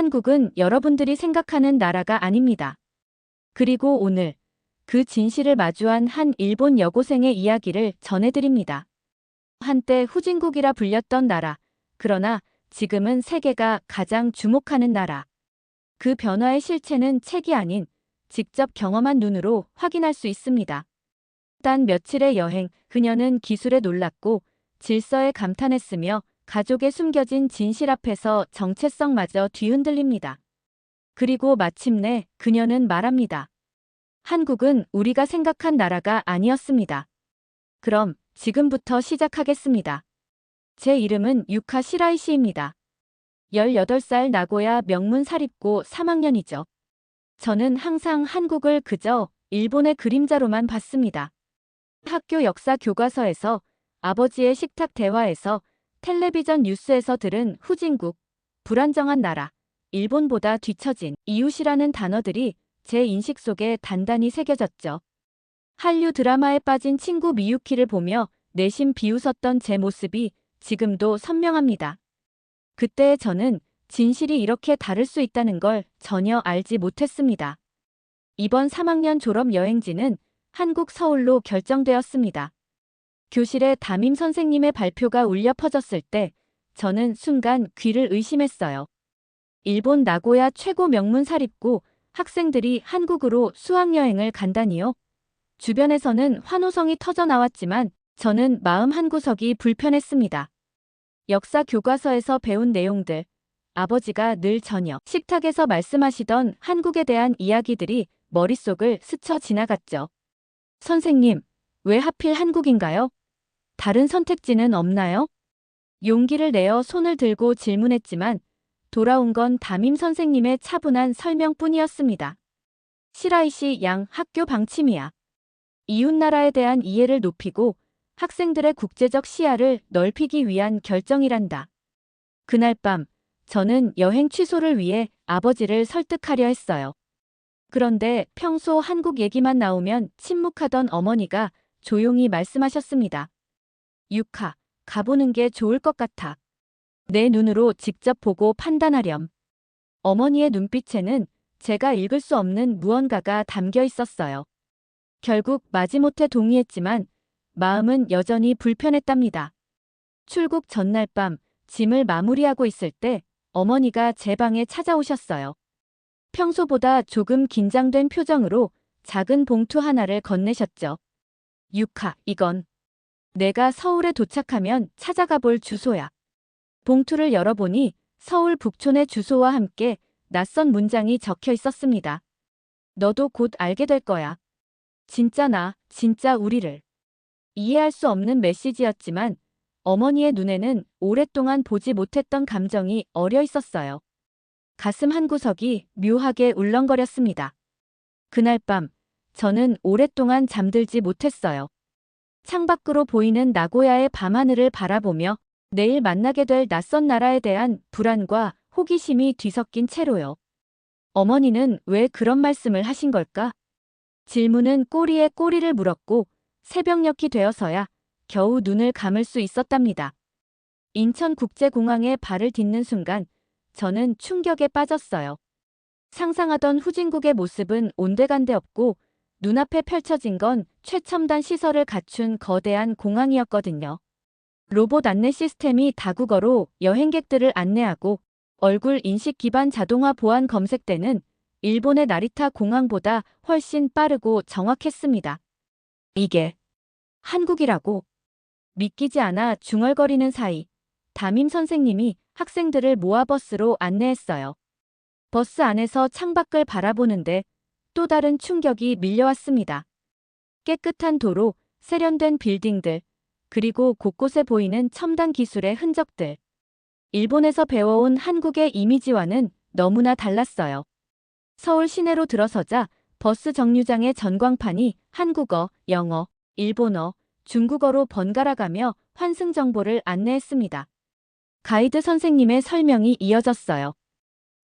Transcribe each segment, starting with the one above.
한국은 여러분들이 생각하는 나라가 아닙니다. 그리고 오늘 그 진실을 마주한 한 일본 여고생의 이야기를 전해드립니다. 한때 후진국이라 불렸던 나라, 그러나 지금은 세계가 가장 주목하는 나라. 그 변화의 실체는 책이 아닌 직접 경험한 눈으로 확인할 수 있습니다. 단 며칠의 여행, 그녀는 기술에 놀랐고 질서에 감탄했으며 가족의 숨겨진 진실 앞에서 정체성마저 뒤흔들립니다. 그리고 마침내 그녀는 말합니다. 한국은 우리가 생각한 나라가 아니었습니다. 그럼 지금부터 시작하겠습니다. 제 이름은 유카 시라이 씨입니다. 18살 나고야 명문 사립고 3학년이죠. 저는 항상 한국을 그저 일본의 그림자로만 봤습니다. 학교 역사 교과서에서 아버지의 식탁 대화에서 텔레비전 뉴스에서 들은 후진국, 불안정한 나라, 일본보다 뒤처진 이웃이라는 단어들이 제 인식 속에 단단히 새겨졌죠. 한류 드라마에 빠진 친구 미유키를 보며 내심 비웃었던 제 모습이 지금도 선명합니다. 그때 저는 진실이 이렇게 다를 수 있다는 걸 전혀 알지 못했습니다. 이번 3학년 졸업 여행지는 한국 서울로 결정되었습니다. 교실에 담임 선생님의 발표가 울려 퍼졌을 때 저는 순간 귀를 의심했어요. 일본 나고야 최고 명문 사립고 학생들이 한국으로 수학여행을 간다니요. 주변에서는 환호성이 터져 나왔지만 저는 마음 한구석이 불편했습니다. 역사 교과서에서 배운 내용들, 아버지가 늘 저녁 식탁에서 말씀하시던 한국에 대한 이야기들이 머릿속을 스쳐 지나갔죠. 선생님, 왜 하필 한국인가요? 다른 선택지는 없나요? 용기를 내어 손을 들고 질문했지만 돌아온 건 담임 선생님의 차분한 설명뿐이었습니다. 시라이 씨양 학교 방침이야. 이웃나라에 대한 이해를 높이고 학생들의 국제적 시야를 넓히기 위한 결정이란다. 그날 밤, 저는 여행 취소를 위해 아버지를 설득하려 했어요. 그런데 평소 한국 얘기만 나오면 침묵하던 어머니가 조용히 말씀하셨습니다. 유카, 가보는 게 좋을 것 같아. 내 눈으로 직접 보고 판단하렴. 어머니의 눈빛에는 제가 읽을 수 없는 무언가가 담겨 있었어요. 결국 마지못해 동의했지만 마음은 여전히 불편했답니다. 출국 전날 밤 짐을 마무리하고 있을 때 어머니가 제 방에 찾아오셨어요. 평소보다 조금 긴장된 표정으로 작은 봉투 하나를 건네셨죠. 유카, 이건 내가 서울에 도착하면 찾아가 볼 주소야. 봉투를 열어보니 서울 북촌의 주소와 함께 낯선 문장이 적혀 있었습니다. 너도 곧 알게 될 거야. 진짜 나, 진짜 우리를. 이해할 수 없는 메시지였지만 어머니의 눈에는 오랫동안 보지 못했던 감정이 어려 있었어요. 가슴 한 구석이 묘하게 울렁거렸습니다. 그날 밤, 저는 오랫동안 잠들지 못했어요. 창밖으로 보이는 나고야의 밤하늘을 바라보며 내일 만나게 될 낯선 나라에 대한 불안과 호기심이 뒤섞인 채로요. 어머니는 왜 그런 말씀을 하신 걸까? 질문은 꼬리에 꼬리를 물었고 새벽녘이 되어서야 겨우 눈을 감을 수 있었답니다. 인천국제공항에 발을 딛는 순간 저는 충격에 빠졌어요. 상상하던 후진국의 모습은 온데간데 없고 눈앞에 펼쳐진 건 최첨단 시설을 갖춘 거대한 공항이었거든요. 로봇 안내 시스템이 다국어로 여행객들을 안내하고 얼굴 인식 기반 자동화 보안 검색대는 일본의 나리타 공항보다 훨씬 빠르고 정확했습니다. 이게 한국이라고 믿기지 않아 중얼거리는 사이 담임 선생님이 학생들을 모아 버스로 안내했어요. 버스 안에서 창밖을 바라보는데 또 다른 충격이 밀려왔습니다. 깨끗한 도로, 세련된 빌딩들, 그리고 곳곳에 보이는 첨단 기술의 흔적들. 일본에서 배워온 한국의 이미지와는 너무나 달랐어요. 서울 시내로 들어서자 버스 정류장의 전광판이 한국어, 영어, 일본어, 중국어로 번갈아가며 환승 정보를 안내했습니다. 가이드 선생님의 설명이 이어졌어요.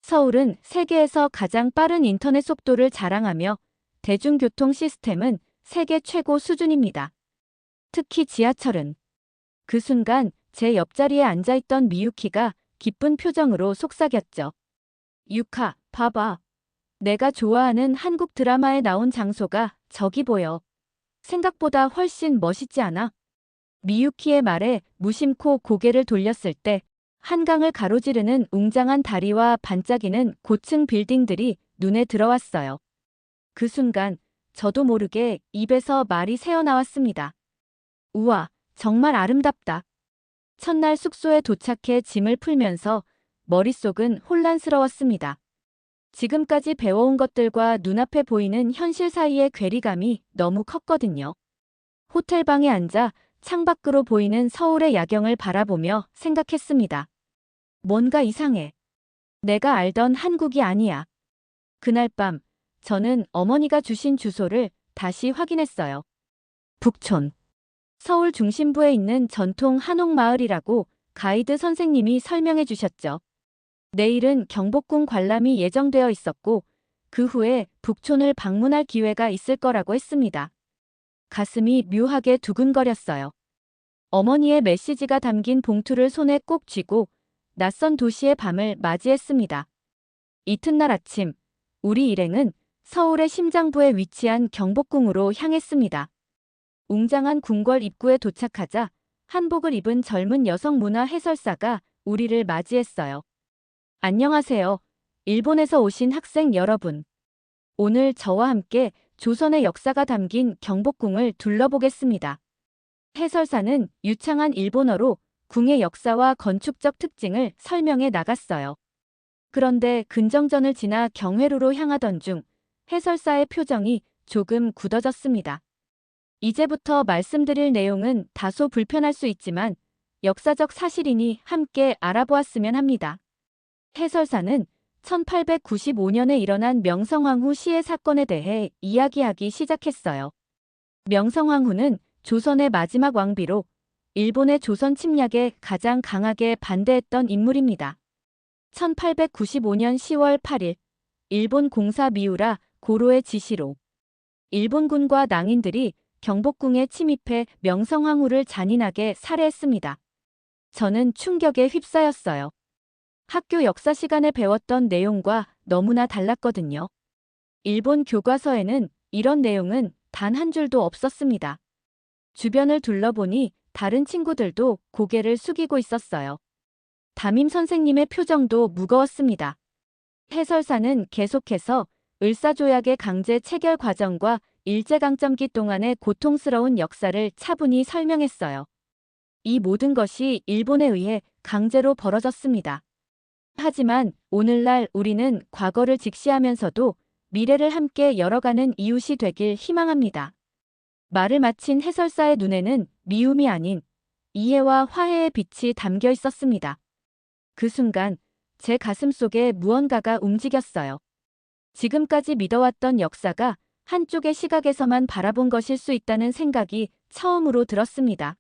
서울은 세계에서 가장 빠른 인터넷 속도를 자랑하며 대중교통 시스템은 세계 최고 수준입니다. 특히 지하철은 그 순간 제 옆자리에 앉아있던 미유키가 기쁜 표정으로 속삭였죠. 유카, 봐봐. 내가 좋아하는 한국 드라마에 나온 장소가 저기 보여. 생각보다 훨씬 멋있지 않아? 미유키의 말에 무심코 고개를 돌렸을 때 한강을 가로지르는 웅장한 다리와 반짝이는 고층 빌딩들이 눈에 들어왔어요. 그 순간 저도 모르게 입에서 말이 새어나왔습니다. 우와, 정말 아름답다. 첫날 숙소에 도착해 짐을 풀면서 머릿속은 혼란스러웠습니다. 지금까지 배워온 것들과 눈앞에 보이는 현실 사이의 괴리감이 너무 컸거든요. 호텔방에 앉아 창밖으로 보이는 서울의 야경을 바라보며 생각했습니다. 뭔가 이상해. 내가 알던 한국이 아니야. 그날 밤, 저는 어머니가 주신 주소를 다시 확인했어요. 북촌. 서울 중심부에 있는 전통 한옥마을이라고 가이드 선생님이 설명해 주셨죠. 내일은 경복궁 관람이 예정되어 있었고, 그 후에 북촌을 방문할 기회가 있을 거라고 했습니다. 가슴이 묘하게 두근거렸어요. 어머니의 메시지가 담긴 봉투를 손에 꼭 쥐고 낯선 도시의 밤을 맞이했습니다. 이튿날 아침, 우리 일행은 서울의 심장부에 위치한 경복궁으로 향했습니다. 웅장한 궁궐 입구에 도착하자 한복을 입은 젊은 여성 문화 해설사가 우리를 맞이했어요. 안녕하세요. 일본에서 오신 학생 여러분. 오늘 저와 함께 조선의 역사가 담긴 경복궁을 둘러보겠습니다. 해설사는 유창한 일본어로 궁의 역사와 건축적 특징을 설명해 나갔어요. 그런데 근정전을 지나 경회로로 향하던 중 해설사의 표정이 조금 굳어졌습니다. 이제부터 말씀드릴 내용은 다소 불편할 수 있지만 역사적 사실이니 함께 알아보았으면 합니다. 해설사는 1895년에 일어난 명성황후 시해 사건에 대해 이야기하기 시작했어요. 명성황후는 조선의 마지막 왕비로 일본의 조선 침략에 가장 강하게 반대했던 인물입니다. 1895년 10월 8일 일본 공사 미우라 고로의 지시로 일본군과 낭인들이 경복궁에 침입해 명성황후를 잔인하게 살해했습니다. 저는 충격에 휩싸였어요. 학교 역사 시간에 배웠던 내용과 너무나 달랐거든요. 일본 교과서에는 이런 내용은 단 한 줄도 없었습니다. 주변을 둘러보니 다른 친구들도 고개를 숙이고 있었어요. 담임 선생님의 표정도 무거웠습니다. 해설사는 계속해서 을사조약의 강제 체결 과정과 일제강점기 동안의 고통스러운 역사를 차분히 설명했어요. 이 모든 것이 일본에 의해 강제로 벌어졌습니다. 하지만 오늘날 우리는 과거를 직시하면서도 미래를 함께 열어가는 이웃이 되길 희망합니다. 말을 마친 해설사의 눈에는 미움이 아닌 이해와 화해의 빛이 담겨 있었습니다. 그 순간 제 가슴 속에 무언가가 움직였어요. 지금까지 믿어왔던 역사가 한쪽의 시각에서만 바라본 것일 수 있다는 생각이 처음으로 들었습니다.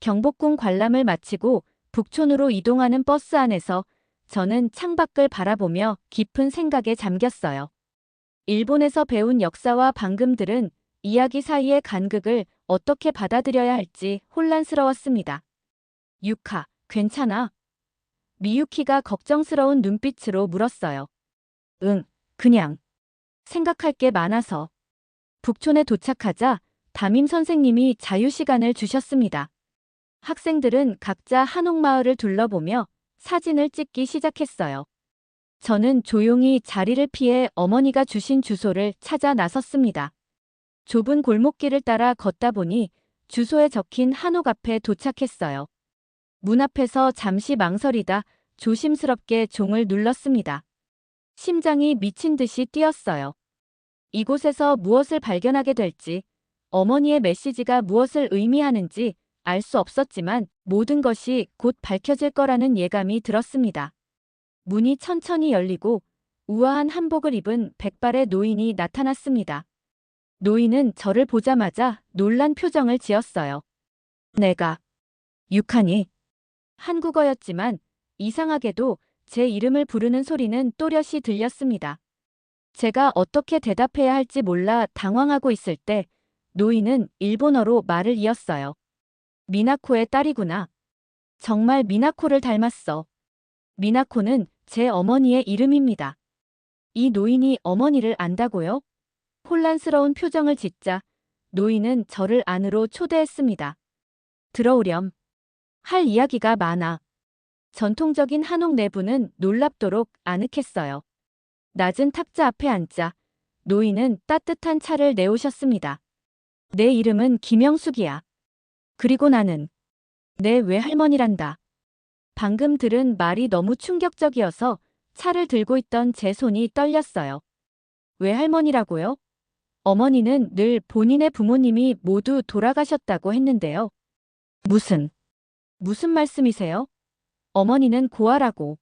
경복궁 관람을 마치고 북촌으로 이동하는 버스 안에서 저는 창밖을 바라보며 깊은 생각에 잠겼어요. 일본에서 배운 역사와 방금들은 이야기 사이의 간극을 어떻게 받아들여야 할지 혼란스러웠습니다. 유카, 괜찮아? 미유키가 걱정스러운 눈빛으로 물었어요. 응, 그냥. 생각할 게 많아서. 북촌에 도착하자 담임 선생님이 자유시간을 주셨습니다. 학생들은 각자 한옥마을을 둘러보며 사진을 찍기 시작했어요. 저는 조용히 자리를 피해 어머니가 주신 주소를 찾아 나섰습니다. 좁은 골목길을 따라 걷다 보니 주소에 적힌 한옥 앞에 도착했어요. 문 앞에서 잠시 망설이다 조심스럽게 종을 눌렀습니다. 심장이 미친 듯이 뛰었어요. 이곳에서 무엇을 발견하게 될지, 어머니의 메시지가 무엇을 의미하는지 알 수 없었지만 모든 것이 곧 밝혀질 거라는 예감이 들었습니다. 문이 천천히 열리고 우아한 한복을 입은 백발의 노인이 나타났습니다. 노인은 저를 보자마자 놀란 표정을 지었어요. 내가 육하니 한국어였지만 이상하게도 제 이름을 부르는 소리는 또렷이 들렸습니다. 제가 어떻게 대답해야 할지 몰라 당황하고 있을 때 노인은 일본어로 말을 이었어요. 미나코의 딸이구나. 정말 미나코를 닮았어. 미나코는 제 어머니의 이름입니다. 이 노인이 어머니를 안다고요? 혼란스러운 표정을 짓자 노인은 저를 안으로 초대했습니다. 들어오렴. 할 이야기가 많아. 전통적인 한옥 내부는 놀랍도록 아늑했어요. 낮은 탁자 앞에 앉자 노인은 따뜻한 차를 내오셨습니다. 내 이름은 김영숙이야. 그리고 나는 내 외할머니란다. 방금 들은 말이 너무 충격적이어서 차를 들고 있던 제 손이 떨렸어요. 외할머니라고요? 어머니는 늘 본인의 부모님이 모두 돌아가셨다고 했는데요. 무슨, 무슨 말씀이세요? 어머니는 고아라고.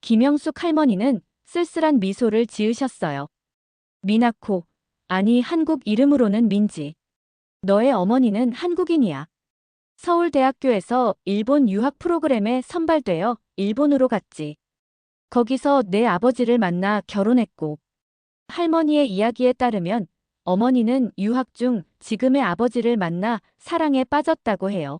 김영숙 할머니는 쓸쓸한 미소를 지으셨어요. 미나코, 아니 한국 이름으로는 민지. 너의 어머니는 한국인이야. 서울대학교에서 일본 유학 프로그램에 선발되어 일본으로 갔지. 거기서 내 아버지를 만나 결혼했고, 할머니의 이야기에 따르면 어머니는 유학 중 지금의 아버지를 만나 사랑에 빠졌다고 해요.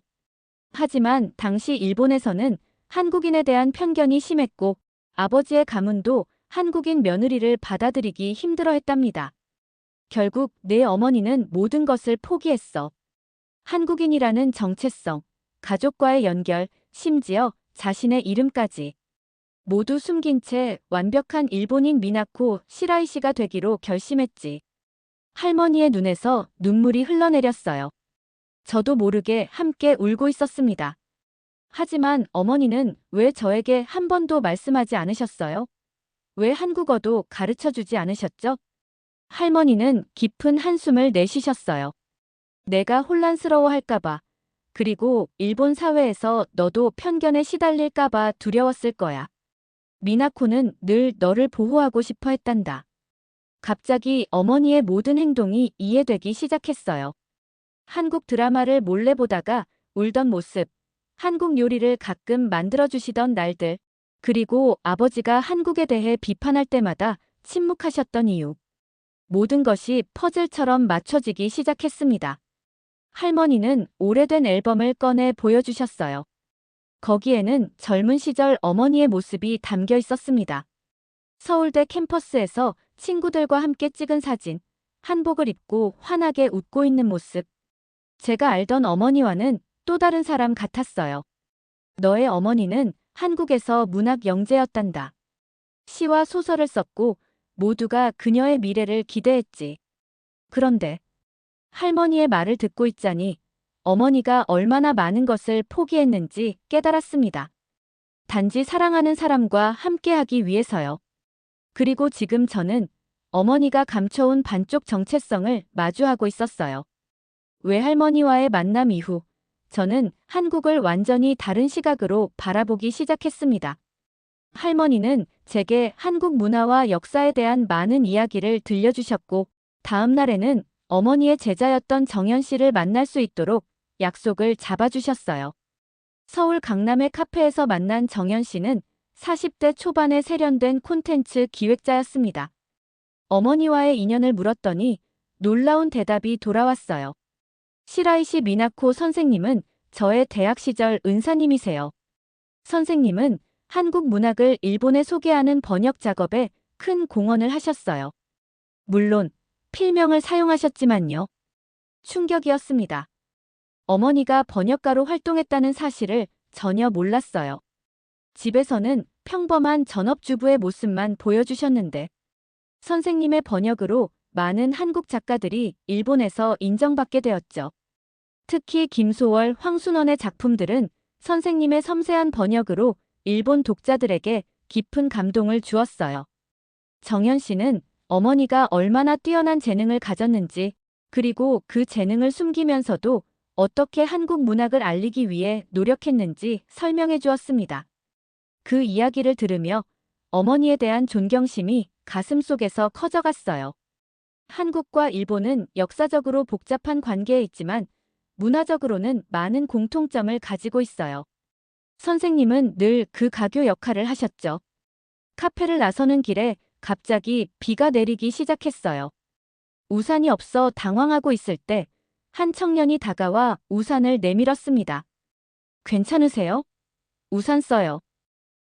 하지만 당시 일본에서는 한국인에 대한 편견이 심했고 아버지의 가문도 한국인 며느리를 받아들이기 힘들어 했답니다. 결국 내 어머니는 모든 것을 포기했어. 한국인이라는 정체성, 가족과의 연결, 심지어 자신의 이름까지. 모두 숨긴 채 완벽한 일본인 미나코 시라이 씨가 되기로 결심했지. 할머니의 눈에서 눈물이 흘러내렸어요. 저도 모르게 함께 울고 있었습니다. 하지만 어머니는 왜 저에게 한 번도 말씀하지 않으셨어요? 왜 한국어도 가르쳐 주지 않으셨죠? 할머니는 깊은 한숨을 내쉬셨어요. 내가 혼란스러워 할까봐, 그리고 일본 사회에서 너도 편견에 시달릴까봐 두려웠을 거야. 미나코는 늘 너를 보호하고 싶어 했단다. 갑자기 어머니의 모든 행동이 이해되기 시작했어요. 한국 드라마를 몰래 보다가 울던 모습, 한국 요리를 가끔 만들어주시던 날들, 그리고 아버지가 한국에 대해 비판할 때마다 침묵하셨던 이유. 모든 것이 퍼즐처럼 맞춰지기 시작했습니다. 할머니는 오래된 앨범을 꺼내 보여주셨어요. 거기에는 젊은 시절 어머니의 모습이 담겨 있었습니다. 서울대 캠퍼스에서 친구들과 함께 찍은 사진, 한복을 입고 환하게 웃고 있는 모습. 제가 알던 어머니와는 또 다른 사람 같았어요. 너의 어머니는 한국에서 문학 영재였단다. 시와 소설을 썼고 모두가 그녀의 미래를 기대했지. 그런데 할머니의 말을 듣고 있자니 어머니가 얼마나 많은 것을 포기했는지 깨달았습니다. 단지 사랑하는 사람과 함께하기 위해서요. 그리고 지금 저는 어머니가 감춰온 반쪽 정체성을 마주하고 있었어요. 외할머니와의 만남 이후 저는 한국을 완전히 다른 시각으로 바라보기 시작했습니다. 할머니는 제게 한국 문화와 역사에 대한 많은 이야기를 들려주셨고, 다음 날에는 어머니의 제자였던 정연 씨를 만날 수 있도록 약속을 잡아주셨어요. 서울 강남의 카페에서 만난 정연 씨는 40대 초반에 세련된 콘텐츠 기획자였습니다. 어머니와의 인연을 물었더니 놀라운 대답이 돌아왔어요. 시라이시 미나코 선생님은 저의 대학 시절 은사님이세요. 선생님은 한국 문학을 일본에 소개하는 번역 작업에 큰 공헌을 하셨어요. 물론 필명을 사용하셨지만요. 충격이었습니다. 어머니가 번역가로 활동했다는 사실을 전혀 몰랐어요. 집에서는 평범한 전업주부의 모습만 보여주셨는데 선생님의 번역으로 많은 한국 작가들이 일본에서 인정받게 되었죠. 특히 김소월, 황순원의 작품들은 선생님의 섬세한 번역으로 일본 독자들에게 깊은 감동을 주었어요. 정현 씨는 어머니가 얼마나 뛰어난 재능을 가졌는지, 그리고 그 재능을 숨기면서도 어떻게 한국 문학을 알리기 위해 노력했는지 설명해 주었습니다. 그 이야기를 들으며 어머니에 대한 존경심이 가슴 속에서 커져갔어요. 한국과 일본은 역사적으로 복잡한 관계에 있지만 문화적으로는 많은 공통점을 가지고 있어요. 선생님은 늘 그 가교 역할을 하셨죠. 카페를 나서는 길에 갑자기 비가 내리기 시작했어요. 우산이 없어 당황하고 있을 때 한 청년이 다가와 우산을 내밀었습니다. 괜찮으세요? 우산 써요.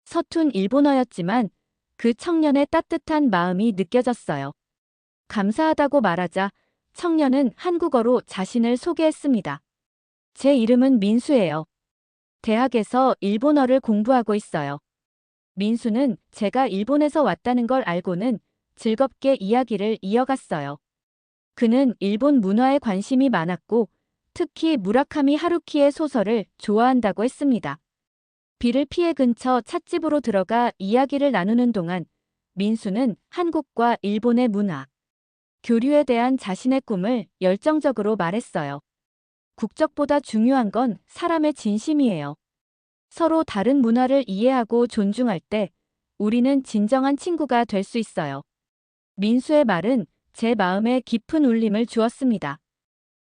서툰 일본어였지만 그 청년의 따뜻한 마음이 느껴졌어요. 감사하다고 말하자 청년은 한국어로 자신을 소개했습니다. 제 이름은 민수예요. 대학에서 일본어를 공부하고 있어요. 민수는 제가 일본에서 왔다는 걸 알고는 즐겁게 이야기를 이어갔어요. 그는 일본 문화에 관심이 많았고 특히 무라카미 하루키의 소설을 좋아한다고 했습니다. 비를 피해 근처 찻집으로 들어가 이야기를 나누는 동안 민수는 한국과 일본의 문화, 교류에 대한 자신의 꿈을 열정적으로 말했어요. 국적보다 중요한 건 사람의 진심이에요. 서로 다른 문화를 이해하고 존중할 때 우리는 진정한 친구가 될 수 있어요. 민수의 말은 제 마음에 깊은 울림을 주었습니다.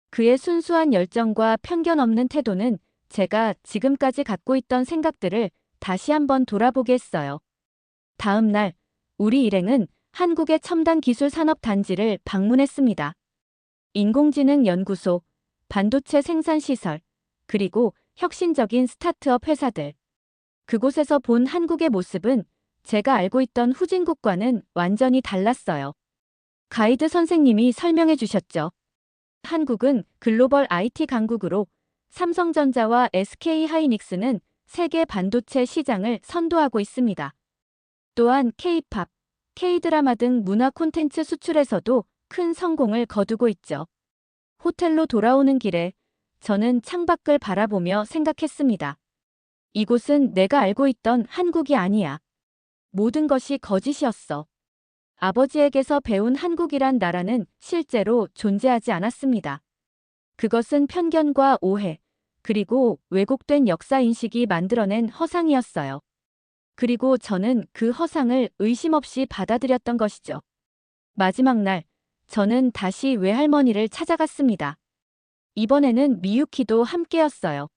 그의 순수한 열정과 편견 없는 태도는 제가 지금까지 갖고 있던 생각들을 다시 한번 돌아보게 했어요. 다음 날, 우리 일행은 한국의 첨단 기술 산업 단지를 방문했습니다. 인공지능 연구소, 반도체 생산 시설, 그리고 혁신적인 스타트업 회사들. 그곳에서 본 한국의 모습은 제가 알고 있던 후진국과는 완전히 달랐어요. 가이드 선생님이 설명해 주셨죠. 한국은 글로벌 IT 강국으로 삼성전자와 SK 하이닉스는 세계 반도체 시장을 선도하고 있습니다. 또한 K-팝, K-드라마 등 문화 콘텐츠 수출에서도 큰 성공을 거두고 있죠. 호텔로 돌아오는 길에 저는 창밖을 바라보며 생각했습니다. 이곳은 내가 알고 있던 한국이 아니야. 모든 것이 거짓이었어. 아버지에게서 배운 한국이란 나라는 실제로 존재하지 않았습니다. 그것은 편견과 오해, 그리고 왜곡된 역사인식이 만들어낸 허상이었어요. 그리고 저는 그 허상을 의심 없이 받아들였던 것이죠. 마지막 날, 저는 다시 외할머니를 찾아갔습니다. 이번에는 미유키도 함께였어요.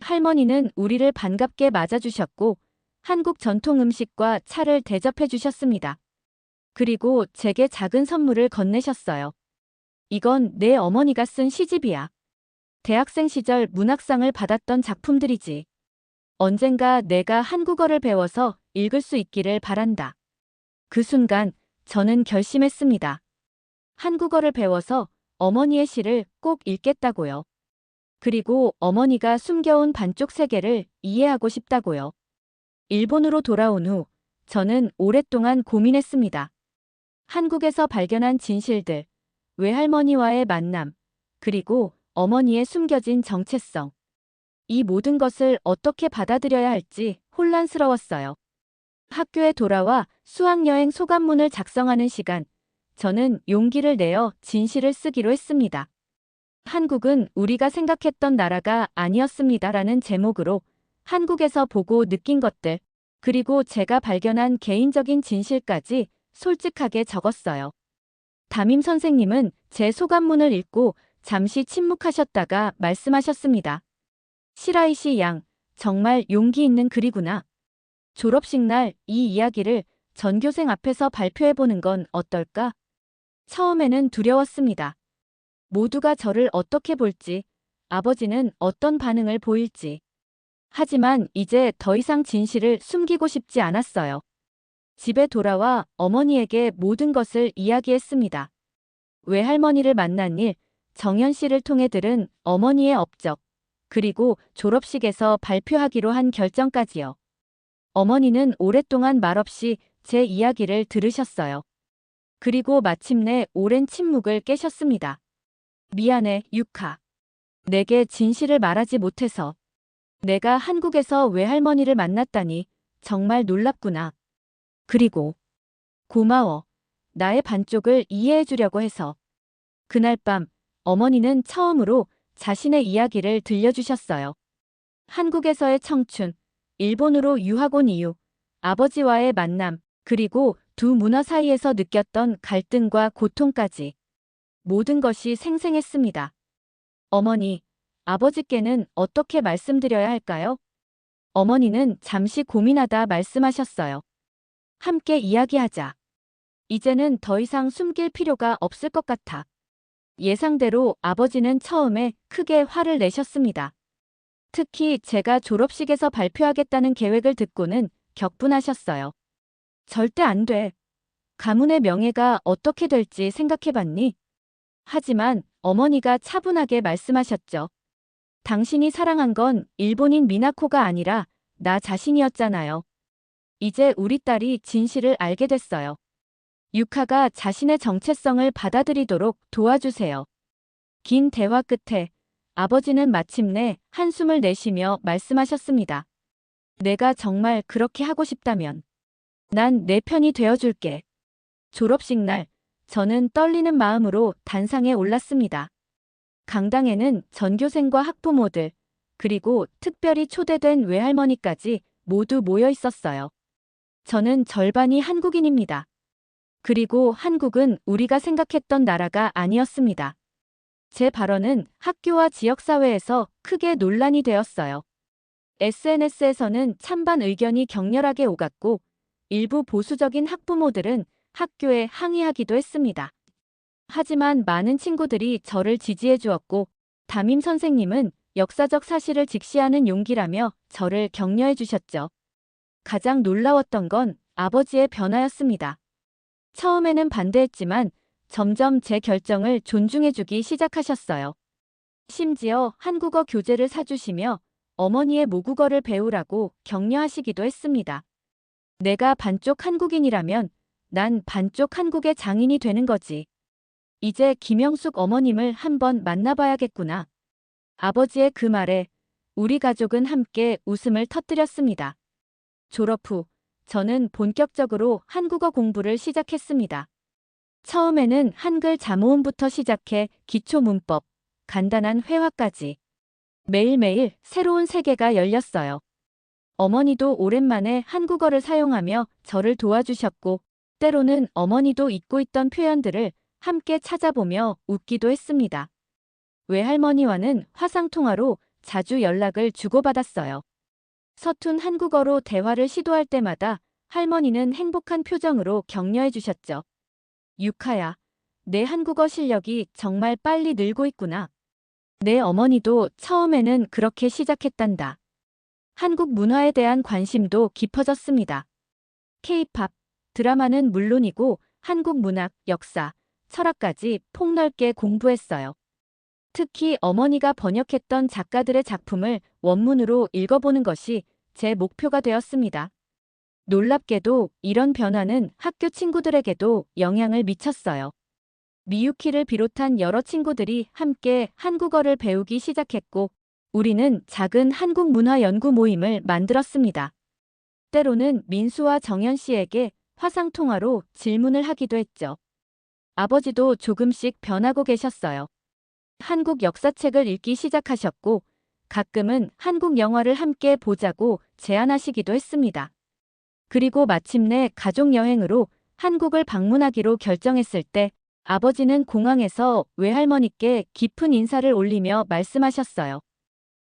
할머니는 우리를 반갑게 맞아주셨고 한국 전통 음식과 차를 대접해 주셨습니다. 그리고 제게 작은 선물을 건네셨어요. 이건 내 어머니가 쓴 시집이야. 대학생 시절 문학상을 받았던 작품들이지. 언젠가 내가 한국어를 배워서 읽을 수 있기를 바란다. 그 순간 저는 결심했습니다. 한국어를 배워서 어머니의 시를 꼭 읽겠다고요. 그리고 어머니가 숨겨온 반쪽 세계를 이해하고 싶다고요. 일본으로 돌아온 후 저는 오랫동안 고민했습니다. 한국에서 발견한 진실들, 외할머니와의 만남, 그리고 어머니의 숨겨진 정체성. 이 모든 것을 어떻게 받아들여야 할지 혼란스러웠어요. 학교에 돌아와 수학여행 소감문을 작성하는 시간, 저는 용기를 내어 진실을 쓰기로 했습니다. 한국은 우리가 생각했던 나라가 아니었습니다라는 제목으로 한국에서 보고 느낀 것들, 그리고 제가 발견한 개인적인 진실까지 솔직하게 적었어요. 담임 선생님은 제 소감문을 읽고 잠시 침묵하셨다가 말씀하셨습니다. 시라이시 양, 정말 용기 있는 글이구나. 졸업식 날 이 이야기를 전교생 앞에서 발표해보는 건 어떨까? 처음에는 두려웠습니다. 모두가 저를 어떻게 볼지, 아버지는 어떤 반응을 보일지. 하지만 이제 더 이상 진실을 숨기고 싶지 않았어요. 집에 돌아와 어머니에게 모든 것을 이야기했습니다. 외할머니를 만난 일, 정현 씨를 통해 들은 어머니의 업적, 그리고 졸업식에서 발표하기로 한 결정까지요. 어머니는 오랫동안 말없이 제 이야기를 들으셨어요. 그리고 마침내 오랜 침묵을 깨셨습니다. 미안해, 유카. 내게 진실을 말하지 못해서. 내가 한국에서 외할머니를 만났다니 정말 놀랍구나. 그리고 고마워. 나의 반쪽을 이해해 주려고 해서. 그날 밤 어머니는 처음으로 자신의 이야기를 들려주셨어요. 한국에서의 청춘, 일본으로 유학 온 이유, 아버지와의 만남, 그리고 두 문화 사이에서 느꼈던 갈등과 고통까지. 모든 것이 생생했습니다. 어머니, 아버지께는 어떻게 말씀드려야 할까요? 어머니는 잠시 고민하다 말씀하셨어요. 함께 이야기하자. 이제는 더 이상 숨길 필요가 없을 것 같아. 예상대로 아버지는 처음에 크게 화를 내셨습니다. 특히 제가 졸업식에서 발표하겠다는 계획을 듣고는 격분하셨어요. 절대 안 돼. 가문의 명예가 어떻게 될지 생각해봤니? 하지만 어머니가 차분하게 말씀하셨죠. 당신이 사랑한 건 일본인 미나코가 아니라 나 자신이었잖아요. 이제 우리 딸이 진실을 알게 됐어요. 유카가 자신의 정체성을 받아들이도록 도와주세요. 긴 대화 끝에 아버지는 마침내 한숨을 내쉬며 말씀하셨습니다. 내가 정말 그렇게 하고 싶다면 난 내 편이 되어줄게. 졸업식 날 저는 떨리는 마음으로 단상에 올랐습니다. 강당에는 전교생과 학부모들, 그리고 특별히 초대된 외할머니까지 모두 모여 있었어요. 저는 절반이 한국인입니다. 그리고 한국은 우리가 생각했던 나라가 아니었습니다. 제 발언은 학교와 지역사회에서 크게 논란이 되었어요. SNS에서는 찬반 의견이 격렬하게 오갔고, 일부 보수적인 학부모들은 학교에 항의하기도 했습니다. 하지만 많은 친구들이 저를 지지해 주었고, 담임 선생님은 역사적 사실을 직시하는 용기라며 저를 격려해 주셨죠. 가장 놀라웠던 건 아버지의 변화였습니다. 처음에는 반대했지만 점점 제 결정을 존중해 주기 시작하셨어요. 심지어 한국어 교재를 사주시며 어머니의 모국어를 배우라고 격려하시기도 했습니다. 내가 반쪽 한국인이라면 난 반쪽 한국의 장인이 되는 거지. 이제 김영숙 어머님을 한번 만나봐야겠구나. 아버지의 그 말에 우리 가족은 함께 웃음을 터뜨렸습니다. 졸업 후 저는 본격적으로 한국어 공부를 시작했습니다. 처음에는 한글 자모음부터 시작해 기초 문법, 간단한 회화까지 매일매일 새로운 세계가 열렸어요. 어머니도 오랜만에 한국어를 사용하며 저를 도와주셨고, 때로는 어머니도 잊고 있던 표현들을 함께 찾아보며 웃기도 했습니다. 외할머니와는 화상통화로 자주 연락을 주고받았어요. 서툰 한국어로 대화를 시도할 때마다 할머니는 행복한 표정으로 격려해 주셨죠. 유카야, 내 한국어 실력이 정말 빨리 늘고 있구나. 내 어머니도 처음에는 그렇게 시작했단다. 한국 문화에 대한 관심도 깊어졌습니다. 케이팝, 드라마는 물론이고 한국 문학, 역사, 철학까지 폭넓게 공부했어요. 특히 어머니가 번역했던 작가들의 작품을 원문으로 읽어보는 것이 제 목표가 되었습니다. 놀랍게도 이런 변화는 학교 친구들에게도 영향을 미쳤어요. 미유키를 비롯한 여러 친구들이 함께 한국어를 배우기 시작했고, 우리는 작은 한국 문화 연구 모임을 만들었습니다. 때로는 민수와 정연 씨에게 화상 통화로 질문을 하기도 했죠. 아버지도 조금씩 변하고 계셨어요. 한국 역사책을 읽기 시작하셨고, 가끔은 한국 영화를 함께 보자고 제안하시기도 했습니다. 그리고 마침내 가족 여행으로 한국을 방문하기로 결정했을 때 아버지는 공항에서 외할머니께 깊은 인사를 올리며 말씀하셨어요.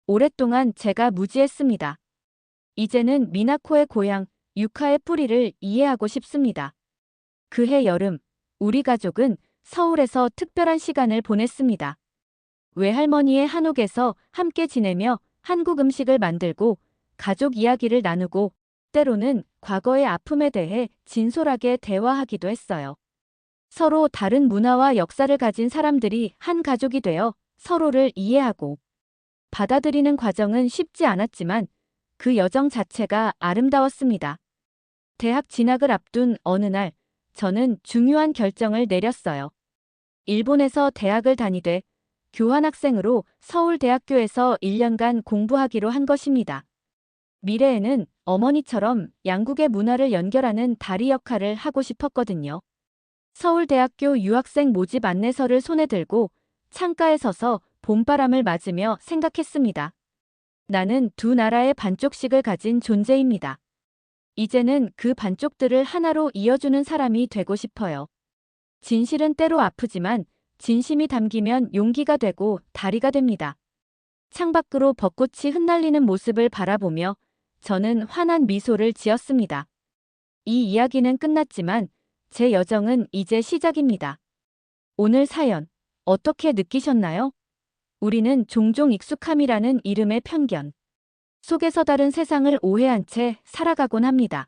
오랫동안 제가 무지했습니다. 이제는 미나코의 고향, 유카의 뿌리를 이해하고 싶습니다. 그해 여름, 우리 가족은 서울에서 특별한 시간을 보냈습니다. 외할머니의 한옥에서 함께 지내며 한국 음식을 만들고 가족 이야기를 나누고 때로는 과거의 아픔에 대해 진솔하게 대화하기도 했어요. 서로 다른 문화와 역사를 가진 사람들이 한 가족이 되어 서로를 이해하고 받아들이는 과정은 쉽지 않았지만 그 여정 자체가 아름다웠습니다. 대학 진학을 앞둔 어느 날 저는 중요한 결정을 내렸어요. 일본에서 대학을 다니되 교환학생으로 서울대학교에서 1년간 공부하기로 한 것입니다. 미래에는 어머니처럼 양국의 문화를 연결하는 다리 역할을 하고 싶었거든요. 서울대학교 유학생 모집 안내서를 손에 들고 창가에 서서 봄바람을 맞으며 생각했습니다. 나는 두 나라의 반쪽씩을 가진 존재입니다. 이제는 그 반쪽들을 하나로 이어주는 사람이 되고 싶어요. 진실은 때로 아프지만 진심이 담기면 용기가 되고 다리가 됩니다. 창밖으로 벚꽃이 흩날리는 모습을 바라보며 저는 환한 미소를 지었습니다. 이 이야기는 끝났지만 제 여정은 이제 시작입니다. 오늘 사연 어떻게 느끼셨나요? 우리는 종종 익숙함이라는 이름의 편견, 속에서 다른 세상을 오해한 채 살아가곤 합니다.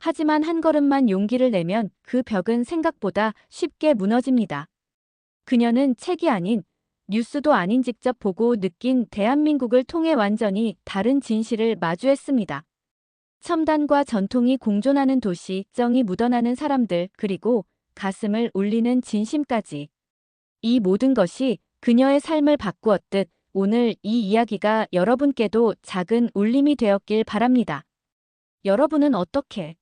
하지만 한 걸음만 용기를 내면 그 벽은 생각보다 쉽게 무너집니다. 그녀는 책이 아닌 뉴스도 아닌 직접 보고 느낀 대한민국을 통해 완전히 다른 진실을 마주했습니다. 첨단과 전통이 공존하는 도시, 정이 묻어나는 사람들, 그리고 가슴을 울리는 진심까지. 이 모든 것이 그녀의 삶을 바꾸었듯 오늘 이 이야기가 여러분께도 작은 울림이 되었길 바랍니다. 여러분은 어떻게